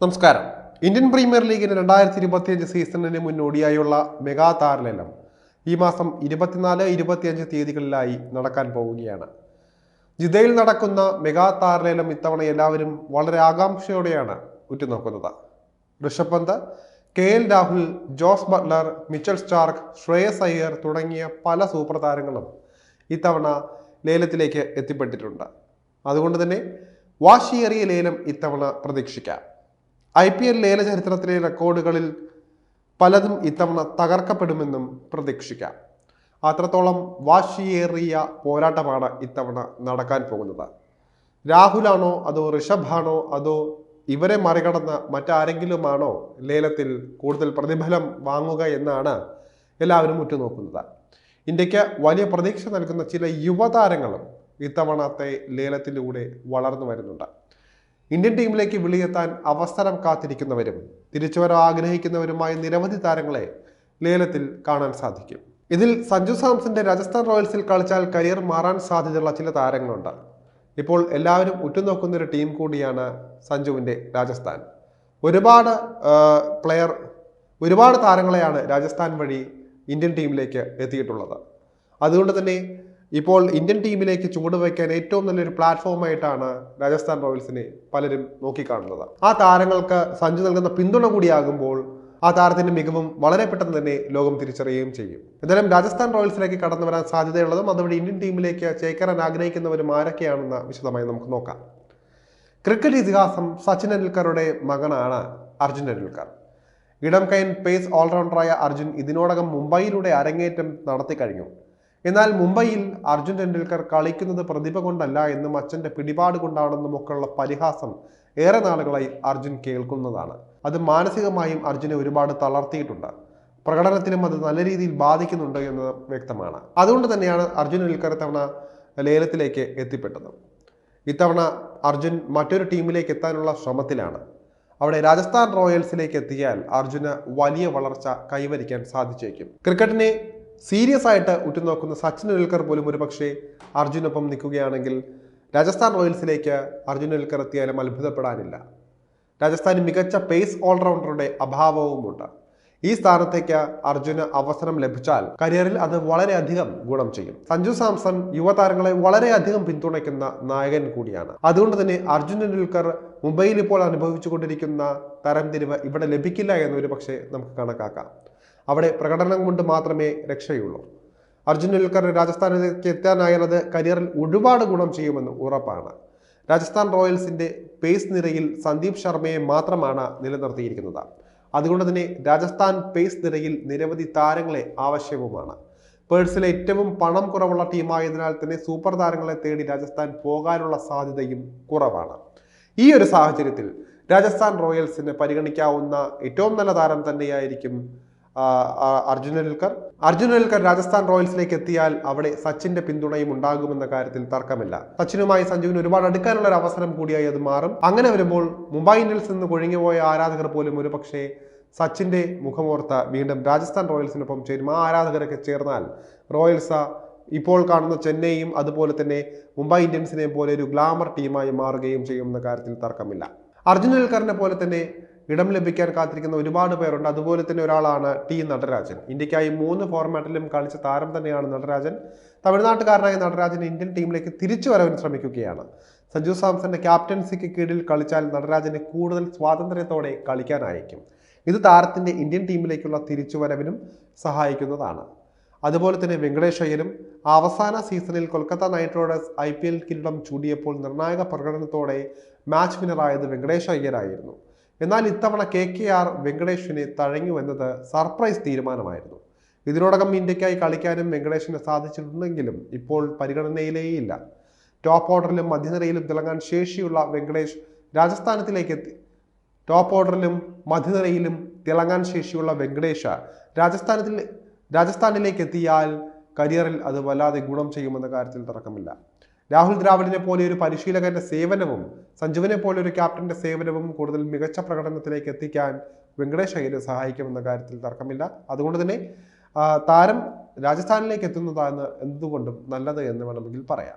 നമസ്കാരം. Indian premier ലീഗിന് രണ്ടായിരത്തി ഇരുപത്തിയഞ്ച് സീസണിന് മുന്നോടിയായുള്ള മെഗാ താരലേലം ഈ മാസം ഇരുപത്തിനാല് ഇരുപത്തിയഞ്ച് തീയതികളിലായി നടക്കാൻ പോവുകയാണ്. ജിദ്ദയിൽ നടക്കുന്ന മെഗാ താരലേലം ഇത്തവണ എല്ലാവരും വളരെ ആകാംക്ഷയോടെയാണ് ഉറ്റുനോക്കുന്നത്. Rishabh Pant K L Rahul Jos Buttler Mitchell Starc Shreyas Iyer തുടങ്ങിയ പല സൂപ്പർ താരങ്ങളും ഇത്തവണ ലേലത്തിലേക്ക് എത്തിപ്പെട്ടിട്ടുണ്ട്. അതുകൊണ്ട് തന്നെ വാശിയേറിയ ലേലം ഇത്തവണ പ്രതീക്ഷിക്കാം. ഐ പി എൽ ലേല ചരിത്രത്തിലെ റെക്കോർഡുകളിൽ പലതും ഇത്തവണ തകർക്കപ്പെടുമെന്നും പ്രതീക്ഷിക്കാം. അത്രത്തോളം വാശിയേറിയ പോരാട്ടമാണ് ഇത്തവണ നടക്കാൻ പോകുന്നത്. രാഹുലാണോ അതോ ഋഷഭാണോ അതോ ഇവരെ മറികടന്ന മറ്റാരെങ്കിലുമാണോ ലേലത്തിൽ കൂടുതൽ പ്രതിഫലം വാങ്ങുക എന്നാണ് എല്ലാവരും ഉറ്റുനോക്കുന്നത്. ഇന്ത്യയ്ക്ക് വലിയ പ്രതീക്ഷ നൽകുന്ന ചില യുവതാരങ്ങളും ഇത്തവണത്തെ ലേലത്തിലൂടെ വളർന്നു വരുന്നുണ്ട്. ഇന്ത്യൻ ടീമിലേക്ക് വിളിയെത്താൻ അവസരം കാത്തിരിക്കുന്നവരും തിരിച്ചു വരാൻ ആഗ്രഹിക്കുന്നവരുമായ നിരവധി താരങ്ങളെ ലേലത്തിൽ കാണാൻ സാധിക്കും. ഇതിൽ സഞ്ജു സാംസന്റെ രാജസ്ഥാൻ റോയൽസിൽ കളിച്ചാൽ കരിയർ മാറാൻ സാധ്യതയുള്ള ചില താരങ്ങളുണ്ട്. ഇപ്പോൾ എല്ലാവരും ഉറ്റുനോക്കുന്ന ഒരു ടീം കൂടിയാണ് സഞ്ജുവിന്റെ രാജസ്ഥാൻ. ഒരുപാട് പ്ലെയർ ഒരുപാട് താരങ്ങളെയാണ് രാജസ്ഥാൻ വഴി ഇന്ത്യൻ ടീമിലേക്ക് എത്തിയിട്ടുള്ളത്. അതുകൊണ്ട് തന്നെ ഇപ്പോൾ ഇന്ത്യൻ ടീമിലേക്ക് ചുവടുവയ്ക്കാൻ ഏറ്റവും നല്ലൊരു പ്ലാറ്റ്ഫോമായിട്ടാണ് രാജസ്ഥാൻ റോയൽസിനെ പലരും നോക്കിക്കാണുന്നത്. ആ താരങ്ങൾക്ക് സഞ്ജു നൽകുന്ന പിന്തുണ കൂടിയാകുമ്പോൾ ആ താരത്തിന്റെ മികവും വളരെ പെട്ടെന്ന് തന്നെ ലോകം തിരിച്ചറിയുകയും ചെയ്യും. എന്തായാലും രാജസ്ഥാൻ റോയൽസിലേക്ക് കടന്നു വരാൻ സാധ്യതയുള്ളതും അതുവഴി ഇന്ത്യൻ ടീമിലേക്ക് ചേക്കേറാൻ ആഗ്രഹിക്കുന്നവരും ആരൊക്കെയാണെന്ന് വിശദമായി നമുക്ക് നോക്കാം. ക്രിക്കറ്റ് ഇതിഹാസം സച്ചിൻ ടെണ്ടുൽക്കറുടെ മകനാണ് അർജുൻ ടെണ്ടുൽക്കർ. ഇടം കൈൻ പേസ് ഓൾറൗണ്ടറായ അർജുൻ ഇതിനോടകം മുംബൈയിലൂടെ അരങ്ങേറ്റം നടത്തി കഴിഞ്ഞു എന്നാൽ മുംബൈയിൽ അർജുൻ ടെണ്ടുൽക്കർ കളിക്കുന്നത് പ്രതിഭ കൊണ്ടല്ല എന്നും അച്ഛന്റെ പിടിപാട് കൊണ്ടാണെന്നും ഒക്കെയുള്ള പരിഹാസം ഏറെ നാളുകളായി അർജുൻ കേൾക്കുന്നതാണ്. അത് മാനസികമായും അർജുനെ ഒരുപാട് തളർത്തിയിട്ടുണ്ട്. പ്രകടനത്തിലും അത് നല്ല രീതിയിൽ ബാധിക്കുന്നുണ്ട് എന്ന് വ്യക്തമാണ്. അതുകൊണ്ട് തന്നെയാണ് അർജുൻ ടെണ്ടുൽക്കർ തവണ ലേലത്തിലേക്ക് എത്തിപ്പെട്ടത്. ഇത്തവണ അർജുൻ മറ്റൊരു ടീമിലേക്ക് എത്താനുള്ള ശ്രമത്തിലാണ്. അവിടെ രാജസ്ഥാൻ റോയൽസിലേക്ക് എത്തിയാൽ അർജുന് വലിയ വളർച്ച കൈവരിക്കാൻ സാധിച്ചേക്കും. ക്രിക്കറ്റിനെ സീരിയസ് ആയിട്ട് ഉറ്റുനോക്കുന്ന സച്ചിൻ ടെണ്ടുൽക്കർ പോലും ഒരു പക്ഷേ അർജുനൊപ്പം നിൽക്കുകയാണെങ്കിൽ രാജസ്ഥാൻ റോയൽസിലേക്ക് അർജുൻ ടെണ്ടുൽക്കർ എത്തിയാലും അത്ഭുതപ്പെടാനില്ല. രാജസ്ഥാന് മികച്ച പേസ് ഓൾറൗണ്ടറുടെ അഭാവവുമുണ്ട്. ഈ സ്ഥാനത്തേക്ക് അർജുന് അവസരം ലഭിച്ചാൽ കരിയറിൽ അത് വളരെയധികം ഗുണം ചെയ്യും. സഞ്ജു സാംസൺ യുവതാരങ്ങളെ വളരെയധികം പിന്തുണയ്ക്കുന്ന നായകൻ കൂടിയാണ്. അതുകൊണ്ട് തന്നെ അർജുൻ ടെണ്ടുൽക്കർ മുംബൈയിൽ ഇപ്പോൾ അനുഭവിച്ചുകൊണ്ടിരിക്കുന്ന തരംതിരിവ് ഇവിടെ ലഭിക്കില്ല എന്നൊരു പക്ഷേ നമുക്ക് കണക്കാക്കാം. അവിടെ പ്രകടനം കൊണ്ട് മാത്രമേ രക്ഷയുള്ളൂ. അർജുൻ ഉൽക്കർ രാജസ്ഥാനിലേക്ക് എത്താനായത് കരിയറിൽ ഒരുപാട് ഗുണം ചെയ്യുമെന്ന് ഉറപ്പാണ്. രാജസ്ഥാൻ റോയൽസിന്റെ പേസ് നിരയിൽ സന്ദീപ് ശർമ്മയെ മാത്രമാണ് നിലനിർത്തിയിരിക്കുന്നത്. അതുകൊണ്ട് തന്നെ രാജസ്ഥാൻ പേസ് നിരയിൽ നിരവധി താരങ്ങളെ ആവശ്യവുമാണ്. പേഴ്സിലെ ഏറ്റവും പണം കുറവുള്ള ടീമായതിനാൽ തന്നെ സൂപ്പർ താരങ്ങളെ തേടി രാജസ്ഥാൻ പോകാനുള്ള സാധ്യതയും കുറവാണ്. ഈ ഒരു സാഹചര്യത്തിൽ രാജസ്ഥാൻ റോയൽസിന് പരിഗണിക്കാവുന്ന ഏറ്റവും നല്ല താരം തന്നെയായിരിക്കും അർജുൻ ടെണ്ടുൽക്കർ അർജുൻ ടെണ്ടുൽക്കർ രാജസ്ഥാൻ റോയൽസിലേക്ക് എത്തിയാൽ അവിടെ സച്ചിന്റെ പിന്തുണയും ഉണ്ടാകുമെന്ന കാര്യത്തിൽ തർക്കമില്ല. സച്ചിനുമായി സഞ്ജുവിന് ഒരുപാട് അടുക്കാനുള്ള ഒരു അവസരം കൂടിയായി അത് മാറും. അങ്ങനെ വരുമ്പോൾ മുംബൈ ഇന്ത്യൻസ് നിന്ന് കൊഴിഞ്ഞുപോയ ആരാധകർ പോലും ഒരു പക്ഷേ സച്ചിന്റെ മുഖമോർത്ത വീണ്ടും രാജസ്ഥാൻ റോയൽസിനൊപ്പം ചേരും. ആ ആരാധകരൊക്കെ ചേർന്നാൽ റോയൽസ ഇപ്പോൾ കാണുന്ന ചെന്നൈയും അതുപോലെ തന്നെ മുംബൈ ഇന്ത്യൻസിനെ പോലെ ഒരു ഗ്ലാമർ ടീമായി മാറുകയും ചെയ്യുമെന്ന കാര്യത്തിൽ തർക്കമില്ല. അർജുൻ അൽക്കറിനെ പോലെ തന്നെ ഇടം ലഭിക്കാൻ കാത്തിരിക്കുന്ന ഒരുപാട് പേരുണ്ട്. അതുപോലെ തന്നെ ഒരാളാണ് ടി നടരാജൻ. ഇന്ത്യക്കായി മൂന്ന് ഫോർമാറ്റിലും കളിച്ച താരം തന്നെയാണ് നടരാജൻ. തമിഴ്നാട്ടുകാരനായ നടരാജൻ ഇന്ത്യൻ ടീമിലേക്ക് തിരിച്ചു വരവൻ ശ്രമിക്കുകയാണ്. സഞ്ജു സാംസന്റെ ക്യാപ്റ്റൻസിക്ക് കീഴിൽ കളിച്ചാൽ നടരാജന് കൂടുതൽ സ്വാതന്ത്ര്യത്തോടെ കളിക്കാനായിരിക്കും. ഇത് താരത്തിന്റെ ഇന്ത്യൻ ടീമിലേക്കുള്ള തിരിച്ചുവരവിനും സഹായിക്കുന്നതാണ്. അതുപോലെ തന്നെ വെങ്കടേഷ് അയ്യരും അവസാന സീസണിൽ Kolkata Knight Riders I P L കിരീടം ചൂടിയപ്പോൾ നിർണായക പ്രകടനത്തോടെ മാച്ച് വിന്നറായത് വെങ്കടേഷ് അയ്യരായിരുന്നു എന്നാൽ ഇത്തവണ കെ കെ ആർ വെങ്കടേഷിനെ തഴങ്ങുവെന്നത് സർപ്രൈസ് തീരുമാനമായിരുന്നു. ഇതിനോടകം ഇന്ത്യക്കായി കളിക്കാനും വെങ്കടേഷിന് സാധിച്ചിട്ടുണ്ടെങ്കിലും ഇപ്പോൾ പരിഗണനയിലേയില്ല. ടോപ്പ് ഓർഡറിലും മധ്യനിരയിലും തിളങ്ങാൻ ശേഷിയുള്ള വെങ്കടേഷ് രാജസ്ഥാനത്തിലേക്ക് എത്തി. ടോപ്പ് ഓർഡറിലും മധ്യനിരയിലും തിളങ്ങാൻ ശേഷിയുള്ള വെങ്കടേഷ് രാജസ്ഥാനത്തിൽ രാജസ്ഥാനിലേക്ക് എത്തിയാൽ കരിയറിൽ അത് വല്ലാതെ ഗുണം ചെയ്യുമെന്ന കാര്യത്തിൽ തർക്കമില്ല. രാഹുൽ ദ്രാവിഡിനെ പോലെ ഒരു പരിശീലകന്റെ സേവനവും സഞ്ജുവിനെ പോലെ ഒരു ക്യാപ്റ്റന്റെ സേവനവും കൂടുതൽ മികച്ച പ്രകടനത്തിലേക്ക് എത്തിക്കാൻ വെങ്കടേഷ് അയ്യരെ സഹായിക്കുമെന്ന കാര്യത്തിൽ തർക്കമില്ല. അതുകൊണ്ട് തന്നെ താരം രാജസ്ഥാനിലേക്ക് എത്തുന്നതാണ് എന്തുകൊണ്ടും നല്ലത് എന്ന് വേണമെങ്കിൽ പറയാം.